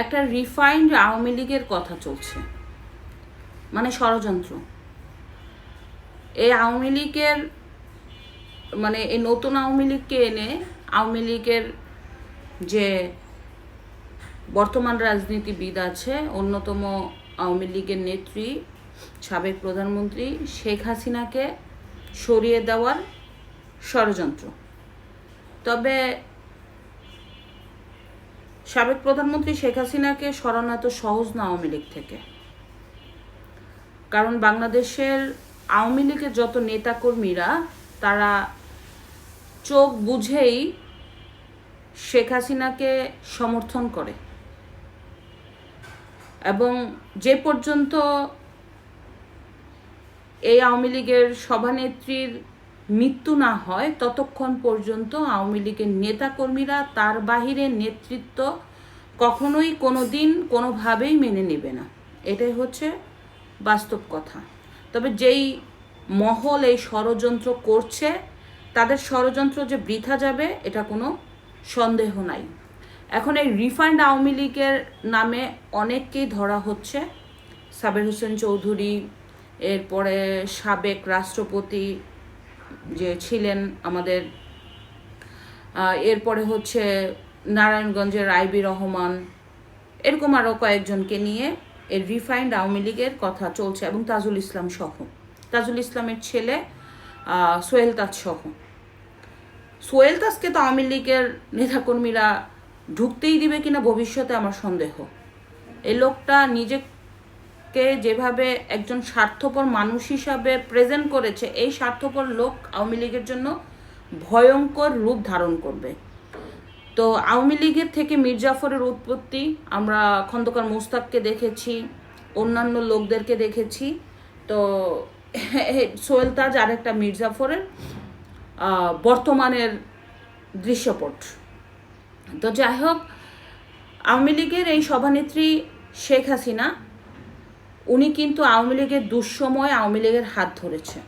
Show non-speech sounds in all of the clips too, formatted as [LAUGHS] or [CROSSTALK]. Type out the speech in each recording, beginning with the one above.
একটা রিফাইন্ড আওয়ামী লীগের কথা চলছে। মানে ষড়যন্ত্র। এই আওয়ামী লীগের মানে এই নতুন আওয়ামী লীগকে এনে আওয়ামী লীগের যে বর্তমান রাজনীতিবিদ আছে, অন্যতম আওয়ামী লীগের নেত্রী, সাবেক প্রধানমন্ত্রী শেখ হাসিনাকে সরিয়ে দেওয়ার ষড়যন্ত্র। তবে সাবেক প্রধানমন্ত্রী শেখ হাসিনাকে সরানো সহজ না আওয়ামী লীগ থেকে। কারণ বাংলাদেশের আওয়ামী লীগের যত নেতাকর্মীরা, তারা চোখ বুঝেই শেখ হাসিনাকে সমর্থন করে। এবং যে পর্যন্ত এই আওয়ামী লীগের সভানেত্রীর মৃত্যু না হয়, ততক্ষণ পর্যন্ত আওয়ামী লীগের নেতাকর্মীরা তার বাহিরে নেতৃত্ব কখনোই কোনো দিন কোনোভাবেই মেনে নেবে না। এটাই হচ্ছে বাস্তব কথা। তবে যেই মহল, এই ষড়যন্ত্র করছে, তাদের ষড়যন্ত্র যে বৃথা যাবে, এটা কোনো সন্দেহ নাই। এখন এই রিফান্ড আওয়ামী লীগের নামে অনেককেই ধরা হচ্ছে। সাবের হোসেন চৌধুরী, এরপরে সাবেক রাষ্ট্রপতি যে ছিলেন আমাদের এরপরে হচ্ছে নারায়ণগঞ্জের আইবি রহমান, এরকম আরও কয়েকজনকে নিয়ে এর রিফাইন্ড আওয়ামী লীগের কথা চলছে এবং তাজুল ইসলাম সহ। তাজুল ইসলামের ছেলে সোহেল তাজ সহ। সোহেল তাজকে তো আওয়ামী লীগের নেতাকর্মীরা ঢুকতেই দিবে কিনা ভবিষ্যতে আমার সন্দেহ। এই লোকটা নিজেকে যেভাবে একজন স্বার্থপর মানুষ হিসাবে প্রেজেন্ট করেছে, এই স্বার্থপর লোক আওয়ামী লীগের জন্য ভয়ঙ্কর রূপ ধারণ করবে। তো আওয়ামী লীগের থেকে মির্জাফরের উৎপত্তি আমরা খন্দকার মোস্তাককে দেখেছি, অন্যান্য লোকদেরকে দেখেছি। তো [LAUGHS] সোহেল তাজ আরেকটা মির্জাফরের বর্তমানের দৃশ্যপট। তো যাই হোক, আওয়ামী লীগের এই সভানেত্রী শেখ হাসিনা উনি কিন্তু আওয়ামী লীগের দুঃসময় আওয়ামী লীগের হাত ধরেছে।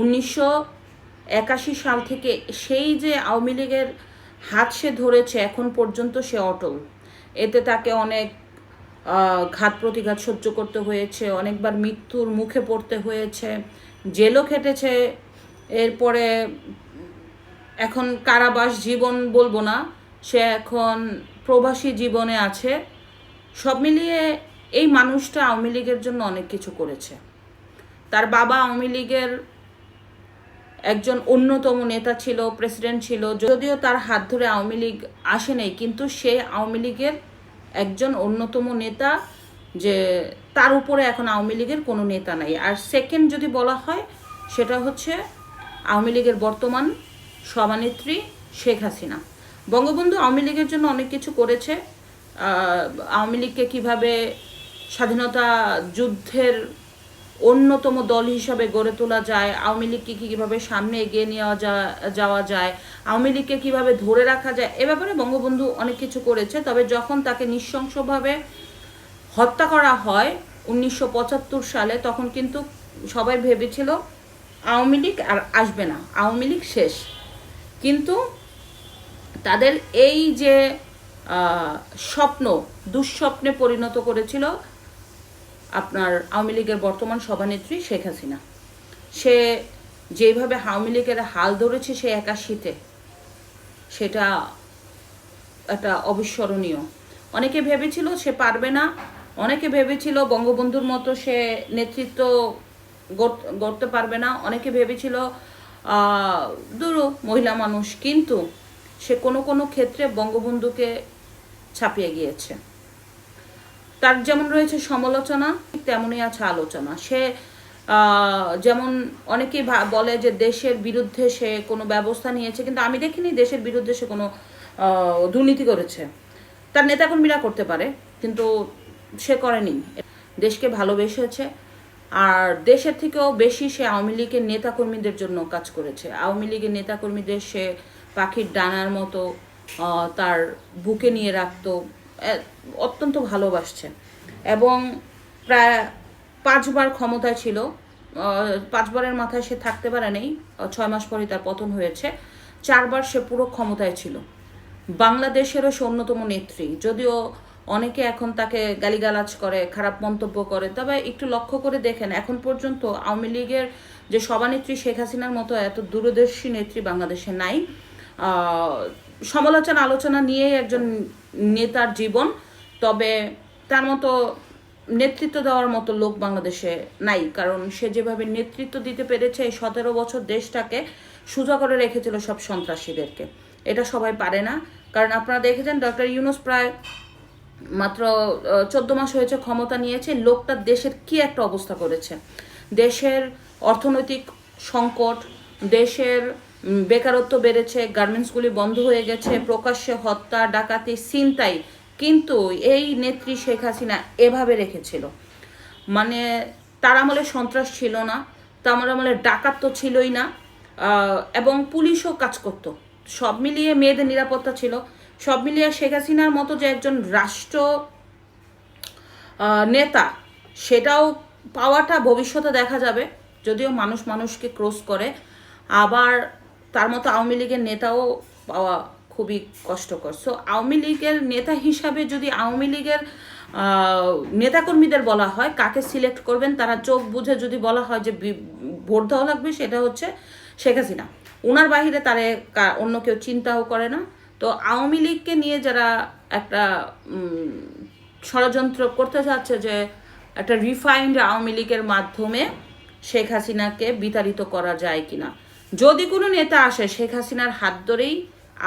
উনিশশো একাশি সাল থেকে সেই যে আওয়ামী লীগের হাত সে ধরেছে, এখন পর্যন্ত সে অটল। এতে তাকে অনেক ঘাত প্রতিঘাত সহ্য করতে হয়েছে, অনেকবার মৃত্যুর মুখে পড়তে হয়েছে, জেলও খেটেছে। এরপরে এখন কারাবাস জীবন বলব না, সে এখন প্রবাসী জীবনে আছে। সব মিলিয়ে এই মানুষটা আওয়ামী লীগের জন্য অনেক কিছু করেছে। তার বাবা আওয়ামী লীগের একজন অন্যতম নেতা ছিল প্রেসিডেন্ট ছিল, যদিও তার হাত ধরে আওয়ামী লীগ আসে কিন্তু সে আওয়ামী লীগের একজন অন্যতম নেতা যে তার উপরে এখন আওয়ামী লীগের কোনো নেতা নাই। আর সেকেন্ড যদি বলা হয়, সেটা হচ্ছে আওয়ামী লীগের বর্তমান সভানেত্রী শেখ হাসিনা। বঙ্গবন্ধু আওয়ামী লীগের জন্য অনেক কিছু করেছে। আওয়ামী লীগকে কীভাবে স্বাধীনতা যুদ্ধের অন্যতম দল হিসাবে গড়ে তোলা যায়, আওয়ামী লীগকে কীভাবে সামনে এগিয়ে নেওয়া যাওয়া যায়, আওয়ামী লীগকে কীভাবে ধরে রাখা যায়, এ ব্যাপারে বঙ্গবন্ধু অনেক কিছু করেছে, তবে যখন তাকে নৃশংসভাবে হত্যা করা হয় উনিশশো পঁচাত্তর সালে, তখন কিন্তু সবাই ভেবেছিল আওয়ামী লীগ আর আসবে না, আওয়ামী লীগ শেষ। কিন্তু তাদের এই যে স্বপ্ন, দুঃস্বপ্নে পরিণত করেছিল আপনার আওয়ামী লীগের বর্তমান সভানেত্রী শেখ হাসিনা। সে যেভাবে আওয়ামী লীগের হাল ধরেছে সে একাশিতে, সেটা একটা অবিস্মরণীয়। অনেকে ভেবেছিল সে পারবে না, অনেকে ভেবেছিল বঙ্গবন্ধুর মতো সে নেতৃত্ব গড়- গড়তে পারবে না, অনেকে ভেবেছিল দূর মহিলা মানুষ, কিন্তু সে কোনো কোনো ক্ষেত্রে বঙ্গবন্ধুকে ছাপিয়ে গিয়েছে। তার যেমন রয়েছে সমালোচনা তেমনই আছে আলোচনা। সে যেমন অনেকেই বলে যে দেশের বিরুদ্ধে সে কোনো ব্যবস্থা নিয়েছে, কিন্তু আমি দেখিনি দেশের বিরুদ্ধে সে কোনো দুর্নীতি করেছে। তার নেতাকর্মীরা করতে পারে, কিন্তু সে করেনি। দেশকে ভালোবেসেছে, আর দেশের থেকেও বেশি সে আওয়ামী লীগের নেতাকর্মীদের জন্য কাজ করেছে। আওয়ামী লীগের নেতাকর্মীদের সে পাখির ডানার মতো তার বুকে নিয়ে রাখতো অত্যন্ত ভালোবাসছে এবং প্রায় পাঁচবার ক্ষমতায় ছিল। পাঁচবারের মাথায় সে থাকতে পারে নেই। ছয় মাস পরে তার পতন হয়েছে। চারবার সে পুরো ক্ষমতায় ছিল। বাংলাদেশেরও সে অন্যতম নেত্রী। যদিও অনেকে এখন তাকে গালিগালাজ করে, খারাপ মন্তব্য করে, তবে একটু লক্ষ্য করে দেখেন, এখন পর্যন্ত আওয়ামী লীগের যে সভানেত্রী শেখ হাসিনার মতো এত দূরদর্শী নেত্রী বাংলাদেশে নাই। সমালোচনা, আলোচনা নিয়েই একজন নেতার জীবন, তবে তার মতো নেতৃত্ব দেওয়ার মতো লোক বাংলাদেশে নাই, কারণ সে যেভাবে নেতৃত্ব দিতে পেরেছে, এই সতেরো বছর দেশটাকে সোজা করে রেখেছিল সব সন্ত্রাসীদেরকে। এটা সবাই পারে না, কারণ আপনারা দেখেছেন ডক্টর ইউনুস প্রায় মাত্র চোদ্দ মাস হয়েছে ক্ষমতা নিয়েছে, লোকটা দেশের কি একটা অবস্থা করেছে? দেশের অর্থনৈতিক সংকট, দেশের বেকারত্ব বেড়েছে, গার্মেন্টসগুলি বন্ধ হয়ে গেছে, প্রকাশ্যে হত্যা, ডাকাতি, ছিনতাই কিন্তু এই নেত্রী শেখ হাসিনা এভাবে রেখেছিল। মানে তার আমলে সন্ত্রাস ছিল না, তার আমলে ডাকাত তো ছিলই না এবং পুলিশও কাজ করতো। সব মিলিয়ে মেয়েদের নিরাপত্তা ছিল। সব মিলিয়ে শেখ হাসিনার মতো যে একজন রাষ্ট্র নেতা, সেটাও পাওয়াটা ভবিষ্যতে দেখা যাবে। যদিও মানুষ মানুষকে ক্রস করে। আবার তার মতো আওয়ামী লীগের নেতাও পাওয়া খুবই কষ্টকর। সো আওয়ামী লীগের নেতা হিসাবে যদি আওয়ামী লীগের নেতাকর্মীদের বলা হয়, কাকে সিলেক্ট করবেন, তারা চোখ বুঝে যদি বলা হয় যে ভোট দেওয়া লাগবে, সেটা হচ্ছে শেখ হাসিনা। ওনার বাহিরে তারে অন্য কেউ চিন্তাও করে না। তো আওয়ামী লীগকে নিয়ে যারা একটা ষড়যন্ত্র করতে চাচ্ছে যে একটা রিফাইন্ড আওয়ামী লীগের মাধ্যমে শেখ হাসিনাকে বিতাড়িত করা যায় কিনা। যদি কোনো নেতা আসে, শেখ হাসিনার হাত ধরেই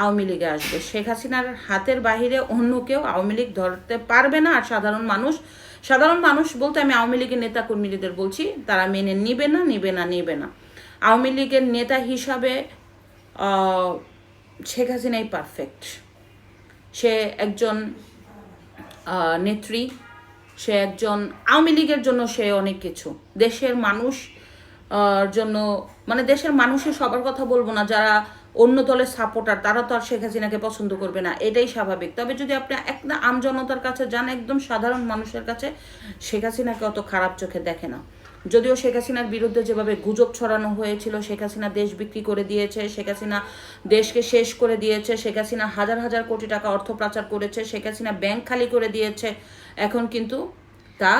আওয়ামী লীগে আসবে। শেখ হাসিনার হাতের বাহিরে অন্য কেউ আওয়ামী লীগ ধরতে পারবে না। আর সাধারণ মানুষ সাধারণ মানুষ বলতে আমি আওয়ামী লীগের নেতা কর্মীদের বলছি, তারা মেনে নিবে না নিবে না নিবে না। আওয়ামী লীগের নেতা হিসাবে শেখ হাসিনাই পারফেক্ট সে একজন নেত্রী, সে একজন, আওয়ামী লীগের জন্য সে অনেক কিছু। দেশের মানুষ জন্য মানে দেশের মানুষের সবার কথা বলব না, যারা অন্য দলের সাপোর্টার তারা তো আর শেখ হাসিনাকে পছন্দ করবে না, এটাই স্বাভাবিক। তবে যদি আপনি একটা আমজনতার কাছে যান, একদম সাধারণ মানুষের কাছে, শেখ হাসিনাকে অত খারাপ চোখে দেখে না। যদিও শেখ হাসিনার বিরুদ্ধে যেভাবে গুজব ছড়ানো হয়েছিল, শেখ হাসিনা দেশ বিক্রি করে দিয়েছে, শেখ হাসিনা দেশকে শেষ করে দিয়েছে, শেখ হাসিনা হাজার হাজার কোটি টাকা অর্থ পাচার করেছে, শেখ হাসিনা ব্যাংক খালি করে দিয়েছে, এখন কিন্তু তা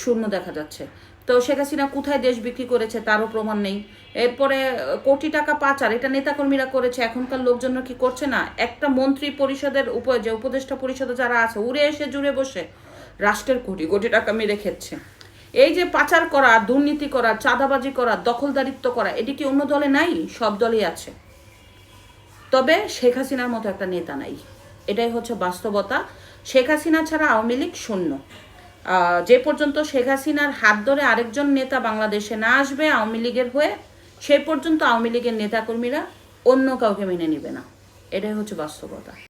শূন্য দেখা যাচ্ছে। তো শেখ হাসিনা কোথায় দেশ বিক্রি করেছে তারও প্রমাণ নেই। এরপরে, কোটি টাকা পাচার, এটা নেতাকর্মীরা করেছে, এখনকার লোকজন কি করছে না? একটা মন্ত্রী পরিষদের উপ যে উপদেষ্টা পরিষদে যারা আছে, উড়ে এসে জুড়ে বসে রাষ্ট্রের কোটি কোটি টাকা মেরে খেচ্ছে। এই যে পাচার করা, দুর্নীতি করা, চাঁদাবাজি করা, দখলদারিত্ব করা, এটি কি অন্য দলে নাই? সব দলেই আছে। তবে শেখ হাসিনার মতো একটা নেতা নাই। এটাই হচ্ছে বাস্তবতা। শেখ হাসিনা ছাড়া আওয়ামী লীগ শূন্য। যে পর্যন্ত শেখ হাসিনার হাত ধরে আরেকজন নেতা বাংলাদেশে না আসবে আওয়ামী লীগের হয়ে সেই পর্যন্ত আওয়ামী লীগের নেতাকর্মীরা অন্য কাউকে মেনে নিবে না। এটাই হচ্ছে বাস্তবতা।